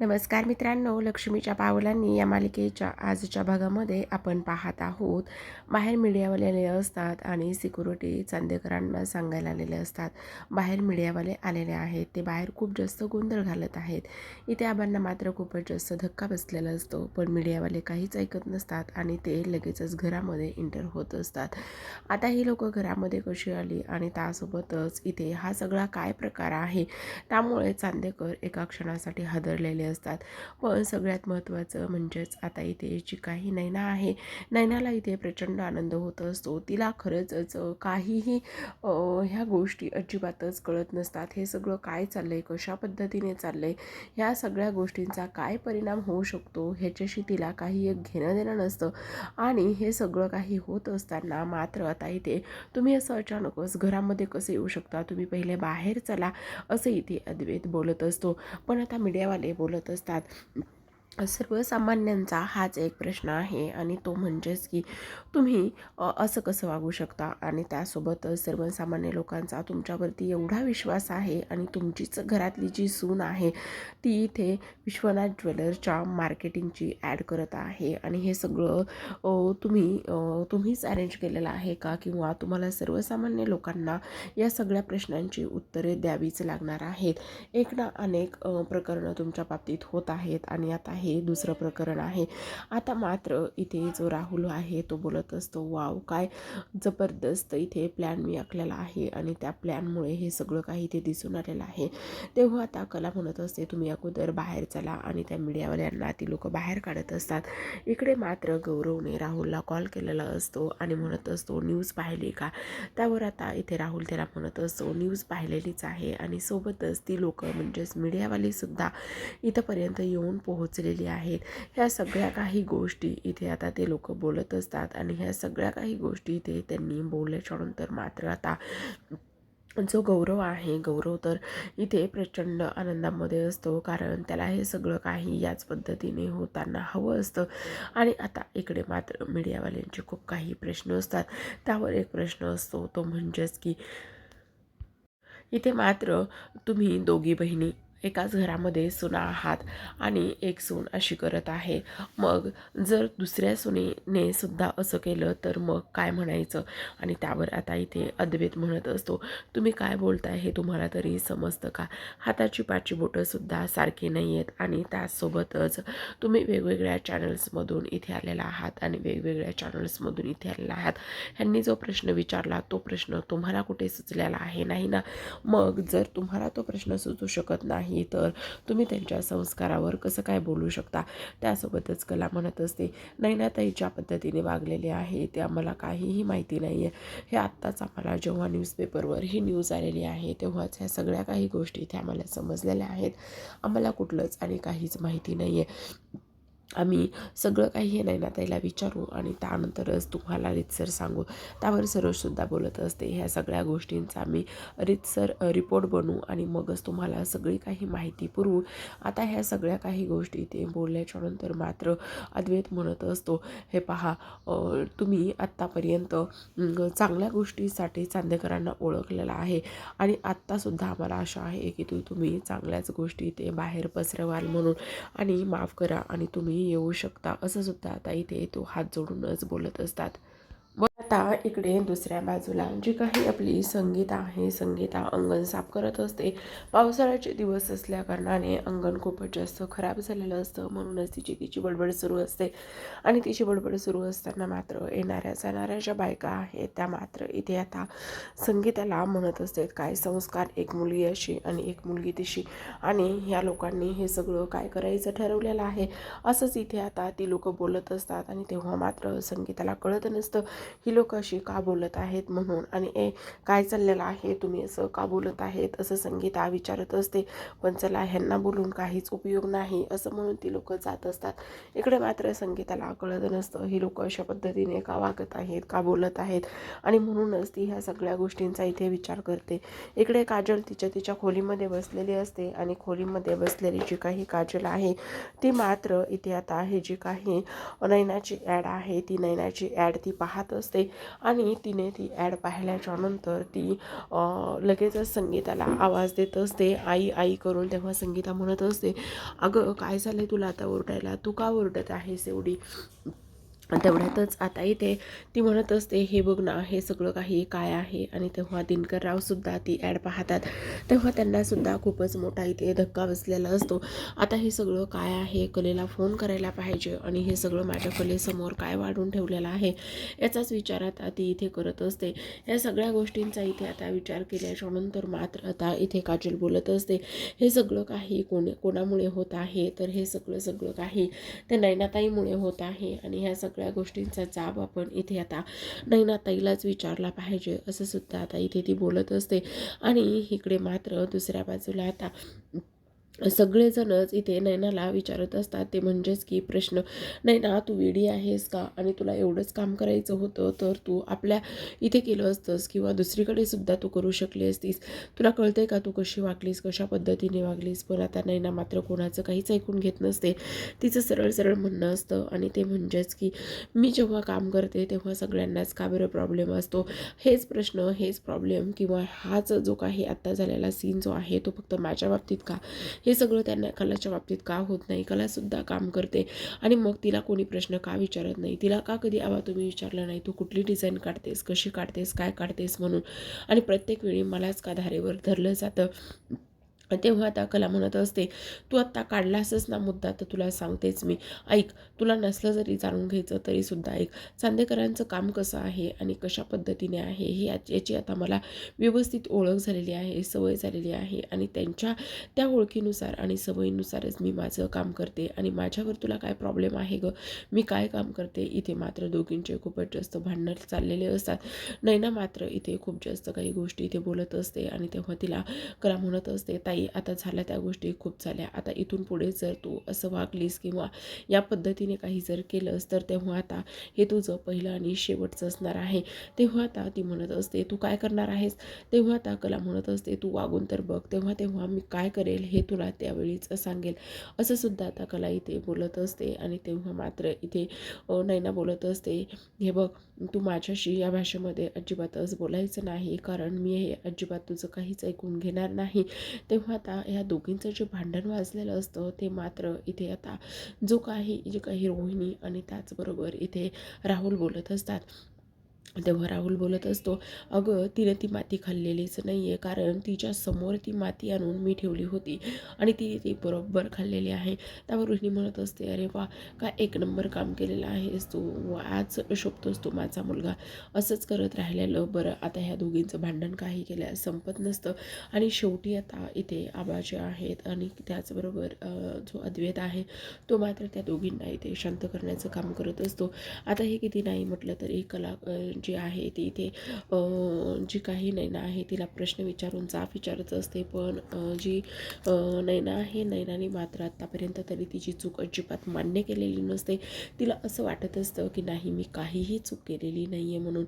नमस्कार मित्रांनो लक्ष्मीच्या पावलांनी या मालिकेच्या आजच्या भागामध्ये आपण पाहत आहोत बाहेर मीडियावाले आलेले असतात आणि सिक्युरिटी चांदेकरांना सांगायला आलेले असतात. बाहेर मीडियावाले आलेले आहेत ते बाहेर खूप जास्त गोंधळ घालत आहेत. इथे आबांना मात्र खूपच जास्त धक्का बसलेला असतो पण मीडियावाले काहीच ऐकत नसतात आणि ते लगेचच घरामध्ये एंटर होत असतात. आता ही लोक घरामध्ये कशी आली आणि त्यासोबतच इथे हा सगळा काय प्रकार आहे त्यामुळे चांदेकर एका क्षणासाठी हादरलेले असतात. पण सगळ्यात महत्त्वाचं म्हणजेच आता इथे जी काही नैना आहे नैनाला इथे प्रचंड आनंद होत असतो. तिला खरंच काहीही ह्या गोष्टी अजिबातच कळत नसतात. हे सगळं काय चाललं आहे कशा पद्धतीने चाललं आहे ह्या सगळ्या गोष्टींचा काय परिणाम होऊ शकतो ह्याच्याशी तिला काही एक घेणं देणं नसतं. आणि हे सगळं काही होत असताना मात्र आता इथे तुम्ही असं अचानकच घरामध्ये कसं येऊ शकता? तुम्ही पहिले बाहेर चला असं इथे अद्वैत बोलत असतो. पण आता मीडियावाले बोलत असतात. सर्वसामान्यांचा हाच एक प्रश्न आहे आणि तो म्हणजेच की तुम्ही असं कसं वागू शकता? आणि त्यासोबत सर्वसामान्य लोकांचा तुमच्यावरती एवढा विश्वास आहे आणि तुमचीच घरातली जी सून आहे ती इथे विश्वनाथ ज्वेलरच्या मार्केटिंगची ॲड करत आहे. आणि हे सगळं तुम्ही तुम्हीच अरेंज केलेलं आहे का? किंवा तुम्हाला सर्वसामान्य लोकांना या सगळ्या प्रश्नांची उत्तरे द्यावीच लागणार आहेत? एक ना अनेक प्रकरणं तुमच्या बाबतीत होत आहेत आणि आता हे दुसरं प्रकरण आहे. आता मात्र इथे जो राहुल आहे तो बोलत असतो वाव काय जबरदस्त इथे प्लॅन मी आखलेला आहे आणि त्या प्लॅनमुळे हे सगळं काही इथे दिसून आलेलं आहे. तेव्हा आता कला म्हणत असते तुम्ही अगोदर बाहेर चला आणि त्या मीडियावाल्यांना ती लोक बाहेर काढत असतात. इकडे मात्र गौरवने राहुलला कॉल केलेला असतो आणि म्हणत असतो न्यूज पाहिली का? त्यावर आता इथे राहुल त्याला म्हणत असतो न्यूज पाहिलेलीच आहे आणि सोबतच ती लोक म्हणजेच मीडियावाली सुद्धा इथंपर्यंत येऊन पोहोचलेली आहेत. ह्या सगळ्या काही गोष्टी इथे आता ते लोक बोलत असतात आणि ह्या सगळ्या काही गोष्टी इथे त्यांनी बोलल्याच्यानंतर मात्र आता जो गौरव आहे गौरव तर इथे प्रचंड आनंदामध्ये असतो कारण त्याला हे सगळं काही याच पद्धतीने होताना हवं असतं. आणि आता इकडे मात्र मीडियावाल्यांचे खूप काही प्रश्न असतात. त्यावर एक प्रश्न असतो तो म्हणजेच की इथे मात्र तुम्ही दोघी बहिणी एकाच घरामध्ये सुना आहात आणि एक सून अशी करत आहे. मग जर दुसऱ्या सुनेने सुद्धा असं केलं तर मग काय म्हणायचं? आणि त्यावर आता इथे अद्वैत म्हणत असतो. तुम्ही काय बोलताय हे तुम्हाला तरी समजतं का? हाताची पाची बोटंसुद्धा सारखी नाही आहेत आणि त्याचसोबतच तुम्ही वेगवेगळ्या चॅनल्समधून इथे आलेला आहात आणि वेगवेगळ्या चॅनल्समधून इथे आलेला आहात. ह्यांनी जो प्रश्न विचारला तो प्रश्न तुम्हाला कुठे सुचलेला आहे? नाही ना? मग जर तुम्हाला तो प्रश्न सुचू शकत नाही नाही तर तुम्ही त्यांच्या संस्कारावर कसं काय बोलू शकता? त्यासोबतच कला म्हणत असते नैनाताई ज्या पद्धतीने वागलेले आहे ते आम्हाला काहीही माहिती नाही आहे हे आत्ताच आम्हाला जेव्हा न्यूजपेपरवर ही न्यूज आलेली आहे तेव्हाच ह्या सगळ्या काही गोष्टी इथे आम्हाला समजलेल्या आहेत. आम्हाला कुठलंच आणि काहीच माहिती नाही आहे आम्ही सगळं काही हे नाही ना त्याला विचारू आणि त्यानंतरच तुम्हाला रितसर सांगू. त्यावर सरोजसुद्धा बोलत असते ह्या सगळ्या गोष्टींचा आम्ही रितसर रिपोर्ट बनवू आणि मगच तुम्हाला सगळी काही माहिती पुरवू. आता ह्या सगळ्या काही गोष्टी ते बोलल्याच्यानंतर मात्र अद्वैत म्हणत असतो हे पहा तुम्ही आत्तापर्यंत चांगल्या गोष्टीसाठी चांदेकरांना ओळखलेलं आहे आणि आत्तासुद्धा आम्हाला आशा आहे की तू तुम्ही चांगल्याच गोष्टी ते बाहेर पसरवाल म्हणून. आणि माफ करा आणि तुम्ही येऊ शकता असं सुद्धा आता इथे तो हात जोडूनच बोलत असतात. आता इकडे दुसऱ्या बाजूला जी काही आपली संगीता आहे संगीता अंगण साफ करत असते. पावसाळ्याचे दिवस असल्या कारणाने अंगण खूपच जास्त खराब झालेलं असतं. म्हणूनच तिची तिची बडबड सुरू असते. आणि तिची बडबड सुरू असताना मात्र येणाऱ्या जाणाऱ्या ज्या बायका आहेत त्या मात्र इथे आता संगीताला म्हणत असते काय संस्कार एक मुलगी अशी आणि एक मुलगी तिशी. आणि ह्या लोकांनी हे सगळं काय करायचं ठरवलेलं आहे? असंच इथे आता ती लोक बोलत असतात आणि तेव्हा मात्र संगीताला कळत नसतं. ही लोक अशी का बोलत आहेत म्हणून? आणि ए काय चाललेलं आहे? तुम्ही असं का बोलत आहेत? असं संगीता विचारत असते. पण चला ह्यांना बोलून काहीच उपयोग नाही. असं म्हणून ती लोक जात असतात. इकडे मात्र संगीताला कळत नसतं. ही लोक अशा पद्धतीने का वागत आहेत का बोलत आहेत? आणि म्हणूनच ती ह्या सगळ्या गोष्टींचा इथे विचार करते. इकडे काजल तिच्या तिच्या खोलीमध्ये बसलेली असते आणि खोलीमध्ये बसलेली जी काही काजल आहे ती मात्र इथे आता हे जी काही नैनाची ॲड आहे ती नैनाची ॲड ती पाहत असते. आणि तिने ती ॲड पाहिल्याच्या नंतर ती लगेचच संगीताला आवाज देत असते. आई आई करून तेव्हा संगीता म्हणत असते अगं काय झालं तुला आता ओरडायला? तू का ओरडत आहेस एवढी? तेवढ्यातच आता इथे ती म्हणत असते हे बघ ना हे सगळं काही काय आहे? आणि तेव्हा दिनकररावसुद्धा ती ॲड पाहतात. तेव्हा त्यांनासुद्धा खूपच मोठा इथे धक्का बसलेला असतो. आता हे सगळं काय आहे? कलेला फोन करायला पाहिजे आणि हे सगळं माझ्या कलेसमोर काय वाढून ठेवलेलं आहे? याचाच विचार आता ती इथे करत असते. या सगळ्या गोष्टींचा इथे आता विचार केल्याच्यानंतर मात्र आता इथे काजल बोलत असते हे सगळं काही कोणी कोणामुळे होत आहे? तर हे सगळं सगळं काही ते नैनाताईमुळे होत आहे आणि ह्या सगळ्या गोष्टींचा जाब आपण इथे आता नैनाताईलाच विचारला पाहिजे असं सुद्धा आता इथे ती बोलत असते. आणि इकडे मात्र दुसऱ्या बाजूला आता सगळेजणच इथे नैनाला विचारत असतात ते म्हणजेच की प्रश्न नैना तू वेडी आहेस का? आणि तुला एवढंच काम करायचं होतं तर तू आपल्या इथे केलं असतंस किंवा दुसरीकडे सुद्धा तू करू शकली असतीस. तुला कळते का तू कशी वागलीस कशा पद्धतीने वागलीस? पण आता नैना मात्र कोणाचं काहीच ऐकून घेत नसते. तिचं सरळ सरळ म्हणणं असतं आणि ते म्हणजेच की मी जेव्हा काम करते तेव्हा सगळ्यांनाच का बरं प्रॉब्लेम असतो? हेच प्रश्न हेच प्रॉब्लेम किंवा हाच जो काही आत्ता झालेला सीन जो आहे तो फक्त माझ्या बाबतीत का? हे सगळं त्यांना कलाच्या बाबतीत का होत नाही? कलासुद्धा काम करते. आणि मग तिला कोणी प्रश्न का विचारत नाही? तिला का कधी आवा तुम्ही विचारलं नाही? तू कुठली डिझाईन काढतेस? कशी काढतेस? काय काढतेस? म्हणून. आणि प्रत्येक वेळी मलाच का धारेवर धरलं जातं? तेव्हा आता कला म्हणत असते तू आत्ता काढलासच ना मुद्दा तर तुला सांगतेच मी. ऐक तुला नसलं जरी जाणून घ्यायचं तरीसुद्धा ऐक. चांदेकरांचं काम कसं आहे आणि कशा पद्धतीने आहे हे याची आता मला व्यवस्थित ओळख झालेली आहे सवय झालेली आहे आणि त्यांच्या त्या ओळखीनुसार आणि सवयीनुसारच मी माझं काम करते आणि माझ्यावर तुला काय प्रॉब्लेम आहे गं? मी काय काम करते? इथे मात्र दोघींचे खूपच जास्त भांडणं चाललेले असतात. नैना मात्र इथे खूप जास्त काही गोष्टी इथे बोलत असते आणि तेव्हा तिला कला म्हणत असते ताई आता झाल्या त्या गोष्टी खूप झाल्या. आता इथून पुढे जर तू असं वागलीस किंवा या पद्धतीने काही जर केलंस तर तेव्हा आता हे तुझं पहिलं आणि शेवटचं असणार आहे. तेव्हा आता ती म्हणत असते तू काय करणार आहेस? तेव्हा आता कला म्हणत असते तू वागून तर बघ तेव्हा तेव्हा मी काय करेल हे तुला त्यावेळीच सांगेल. असं सुद्धा आता कला इथे बोलत असते आणि तेव्हा मात्र इथे नैना बोलत असते हे बघ तू माझ्याशी या भाषेमध्ये अजिबातच बोलायचं नाही कारण मी हे अजिबात तुझं काहीच ऐकून घेणार नाही. तेव्हा आता ह्या दोघींचं जे भांडण वाजलेलं असतं ते मात्र इथे आता जो काही जे काही रोहिणी आणि त्याचबरोबर इथे राहुल बोलत असतात. तेव्हा राहुल बोलत असतो अगं तिने ती माती खाल्लेलीच नाही आहे कारण तिच्या समोर ती माती आणून मी ठेवली होती आणि ती ती बरोबर खाल्लेली आहे. त्यावर रोहिणी म्हणत असते अरे वा का एक नंबर काम केलेलं आहेस तू आज शोभतोस तू माझा मुलगा. असंच करत राहिलेलं बरं आता ह्या दोघींचं भांडण काही केलं संपत नसतं आणि शेवटी आता इथे आबाजे आहेत आणि त्याचबरोबर जो अद्वैत आहे तो मात्र त्या दोघींना इथे शांत करण्याचं काम करत असतो. आता हे किती नाही म्हटलं तरी कला जी आहे ती इथे जी काही नैना आहे तिला प्रश्न विचारून जाब विचारत असते. पण जी नैना आहे नैनाने मात्र आत्तापर्यंत तरी तिची चूक अजिबात मान्य केलेली नसते. तिला असं वाटत असतं की नाही मी काहीही चूक केलेली नाही आहे म्हणून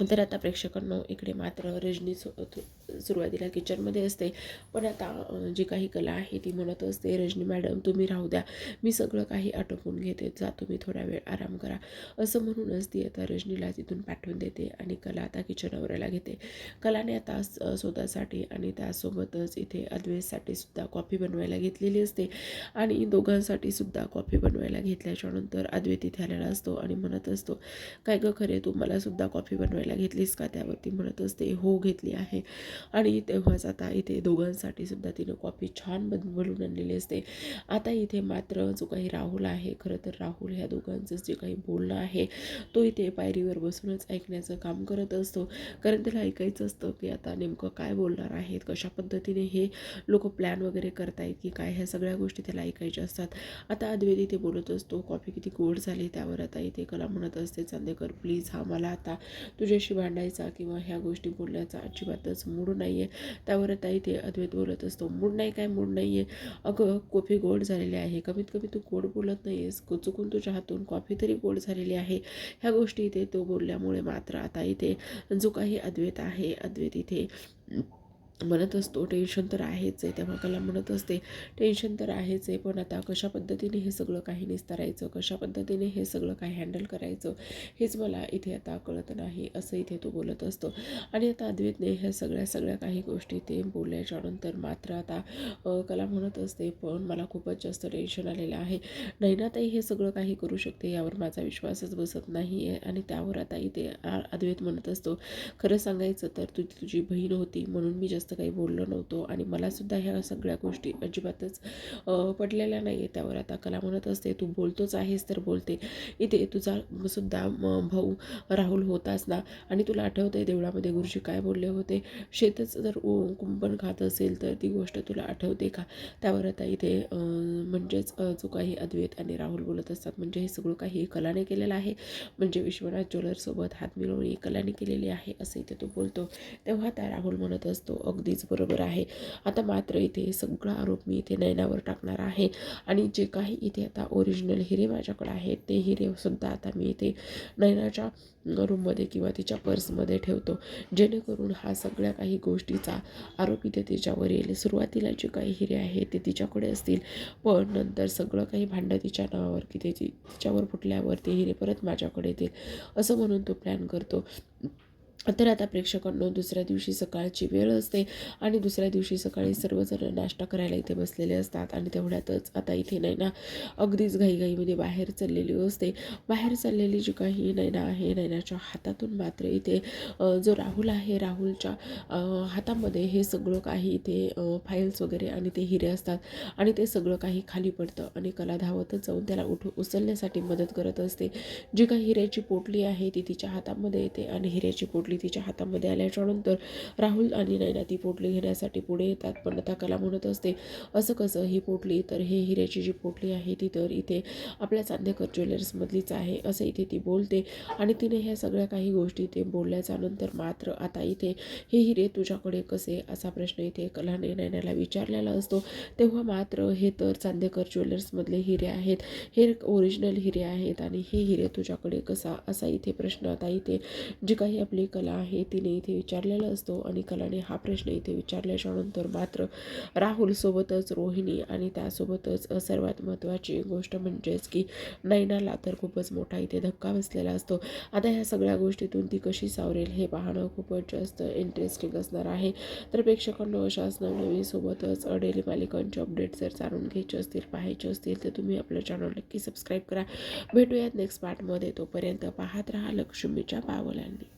तर आता प्रेक्षकांनो इकडे मात्र रजनी सु थु- सुरुवातीला किचनमध्ये असते. पण आता जी काही कला आहे ती म्हणत असते रजनी मॅडम तुम्ही राहू द्या. मी सगळं काही आटोपून घेते. जा तुम्ही थोडा वेळ आराम करा. असं म्हणूनच ती आता रजनीला तिथून पाठवून देते आणि कला आता किचन घेते. कलाने आता स्वतःसाठी आणि त्यासोबतच इथे अद्वेसाठी सुद्धा कॉफी बनवायला घेतलेली असते. आणि दोघांसाठी सुद्धा कॉफी बनवायला घेतल्याच्या नंतर अद्वैत आलेला असतो आणि म्हणत असतो काय गं खरे तू मला सुद्धा कॉफी बनवायला घेतलीस का? त्यावरती म्हणत असते हो घेतली आहे. आणि तेव्हाच आता इथे दोघांसाठी सुद्धा तिनं कॉफी छान बन बनवून आणलेली असते. आता इथे मात्र जो काही राहुल आहे खरं तर राहुल ह्या दोघांचं जे काही बोलणं आहे तो इथे पायरीवर बसूनच ऐकण्याचं काम करत असतो. कारण त्याला ऐकायचं असतं की आता नेमकं काय बोलणार आहेत कशा पद्धतीने हे लोक प्लॅन वगैरे करतायत की काय ह्या सगळ्या गोष्टी त्याला ऐकायच्या असतात. आता अद्वैत इथे बोलत असतो कॉफी किती गोड झाली त्यावर आता इथे कला म्हणत असते चांदेकर प्लीज हा मला आता तुझ्याशी भांडायचा किंवा ह्या गोष्टी बोलण्याचा अजिबातच मूड नाही आहे त्यावर आता इथे अद्वैत बोलत असतो. मूड नाही काय मूड नाही आहे अगं कॉफी गोड झालेली आहे. कमीत कमी तू गोड बोलत नाही आहेस चुकून तुझ्या हातून कॉफी तरी गोड झालेली आहे. ह्या गोष्टी इथे तो बोलल्यामुळे मात्र आता इथे जो काही अद्वैत आहे अद्वैत इथे म्हणत असतो टेन्शन तर आहेच आहे. तेव्हा कला म्हणत असते टेन्शन तर आहेच आहे पण आता कशा पद्धतीने हे सगळं काही निस्तारायचं? कशा पद्धतीने हे सगळं काही हँडल करायचं? हेच मला इथे आता कळत नाही असं इथे तो बोलत असतो. आणि आता अद्वैतने ह्या सगळ्या सगळ्या काही गोष्टी ते बोलल्याच्यानंतर मात्र आता कला म्हणत असते पण मला खूपच जास्त टेन्शन आलेलं आहे. नैनाताई हे सगळं काही करू शकते यावर माझा विश्वासच बसत नाही आहे आणि त्यावर आता इथे अद्वैत म्हणत असतो खरं सांगायचं तर तू तुझी बहीण होती म्हणून मी जास्त काही बोललो नव्हतो आणि मलासुद्धा ह्या सगळ्या गोष्टी अजिबातच पडलेल्या नाही आहे त्यावर. आता कला म्हणत असते तू बोलतोच आहेस तर बोलते. इथे तुझा सुद्धा भाऊ राहुल होताच ना आणि तुला आठवतं आहे देवळामध्ये गुरुजी काय बोलले होते? शेतच जर कुंपण खात असेल तर ती गोष्ट तुला आठवते का? त्यावर आता इथे म्हणजेच जो काही अद्वैत आणि राहुल बोलत असतात म्हणजे हे सगळं काही कलाने केलेलं आहे. म्हणजे विश्वनाथ ज्वेलरसोबत हात मिळवून ही कलाने केलेली आहे असं इथे तो बोलतो. तेव्हा त्या राहुल म्हणत असतो अगदीच बरोबर आहे. आता मात्र इथे सगळा आरोप मी इथे नयनावर टाकणार आहे आणि जे काही इथे आता ओरिजिनल हिरे माझ्याकडे आहेत ते हिरेसुद्धा आता मी इथे नयनाच्या रूममध्ये किंवा तिच्या पर्समध्ये ठेवतो. जेणेकरून हा सगळ्या काही गोष्टीचा आरोप इथे तिच्यावर येईल. सुरुवातीला जे काही हिरे आहेत ते तिच्याकडे असतील पण नंतर सगळं काही भांडं तिच्या नावावर की त्याची तिच्यावर फुटल्यावर ते हिरे परत माझ्याकडे येतील असं म्हणून तो प्लॅन करतो. तर आता प्रेक्षकांनो दुसऱ्या दिवशी सकाळची वेळ असते आणि दुसऱ्या दिवशी सकाळी सर्वजण नाश्ता करायला इथे बसलेले असतात आणि तेवढ्यातच आता इथे नैना अगदीच घाईघाईमध्ये बाहेर चाललेली असते. बाहेर चाललेली जी काही नैना आहे नैनाच्या हातातून मात्र इथे जो राहुल आहे राहुलच्या हातामध्ये हे सगळं काही इथे फाईल्स वगैरे आणि ते हिरे असतात आणि ते सगळं काही खाली पडतं आणि कला धावतच जाऊन त्याला उठ उचलण्यासाठी मदत करत असते. जी काही हिऱ्याची पोटली आहे ती तिच्या हातामध्ये येते आणि हिऱ्याची पोटली तिच्या हातामध्ये आल्याच्यानंतर राहुल आणि नैना ती पोटली घेण्यासाठी पुढे येतात. पण आता कला म्हणत असते असं कसं ही पोटली? तर हे हिऱ्याची जी पोटली आहे ती तर इथे आपल्या चांदेकर ज्वेलर्समधलीच आहे असं इथे ती बोलते. आणि तिने ह्या सगळ्या काही गोष्टी ते बोलल्याच्या नंतर मात्र आता इथे हे हिरे तुझ्याकडे कसे? असा प्रश्न इथे कलाने नैनाला विचारलेला असतो. तेव्हा मात्र हे तर चांदेकर ज्वेलर्समधले हिरे आहेत. हे ओरिजिनल हिरे आहेत आणि हे हिरे तुझ्याकडे कसा? असा इथे प्रश्न आता इथे जी काही आपली कला आहे तिने इथे विचारलेला असतो आणि कलाने हा प्रश्न इथे विचारल्याच्या नंतर मात्र राहुलसोबतच रोहिणी आणि त्यासोबतच सर्वात महत्त्वाची गोष्ट म्हणजेच की नैनाला तर खूपच मोठा इथे धक्का बसलेला असतो. आता ह्या सगळ्या गोष्टीतून ती कशी सावरेल हे पाहणं खूपच जास्त इंटरेस्टिंग असणार आहे. तर प्रेक्षकांना अशाच नवनवीन डेली मालिकांचे अपडेट जर जाणून घ्यायचे असतील पाहायचे असतील तर तुम्ही आपलं चॅनल नक्की सबस्क्राईब करा. भेटूयात नेक्स्ट पार्टमध्ये तोपर्यंत पाहत राहा लक्ष्मीच्या पावलांनी